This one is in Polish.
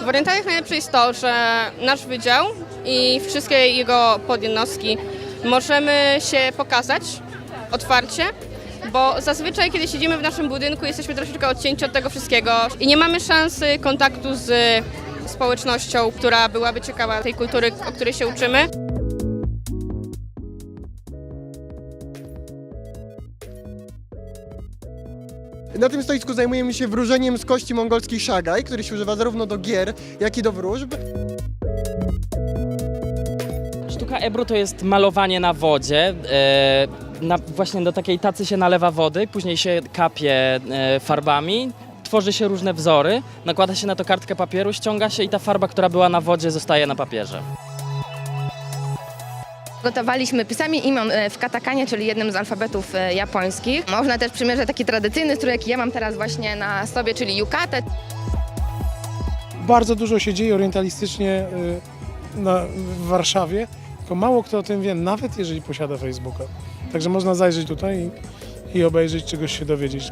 W orientaliach najlepsze jest to, że nasz wydział i wszystkie jego podjednostki możemy się pokazać otwarcie, bo zazwyczaj kiedy siedzimy w naszym budynku jesteśmy troszeczkę odcięci od tego wszystkiego i nie mamy szansy kontaktu z społecznością, która byłaby ciekawa tej kultury, o której się uczymy. Na tym stoisku zajmujemy się wróżeniem z kości mongolskich szagaj, który się używa zarówno do gier, jak i do wróżb. Sztuka Ebru to jest malowanie na wodzie. E, na, właśnie do takiej tacy się nalewa wody, później się kapie e, farbami, tworzy się różne wzory, nakłada się na to kartkę papieru, ściąga się i ta farba, która była na wodzie, zostaje na papierze. Gotowaliśmy pisanie imion e, w katakanie, czyli jednym z alfabetów e, japońskich. Można też przymierzyć taki tradycyjny strój, jaki ja mam teraz właśnie na sobie, czyli yukatę. Bardzo dużo się dzieje orientalistycznie y, na, w Warszawie, tylko mało kto o tym wie, nawet jeżeli posiada Facebooka. Także można zajrzeć tutaj i, i obejrzeć, czegoś się dowiedzieć.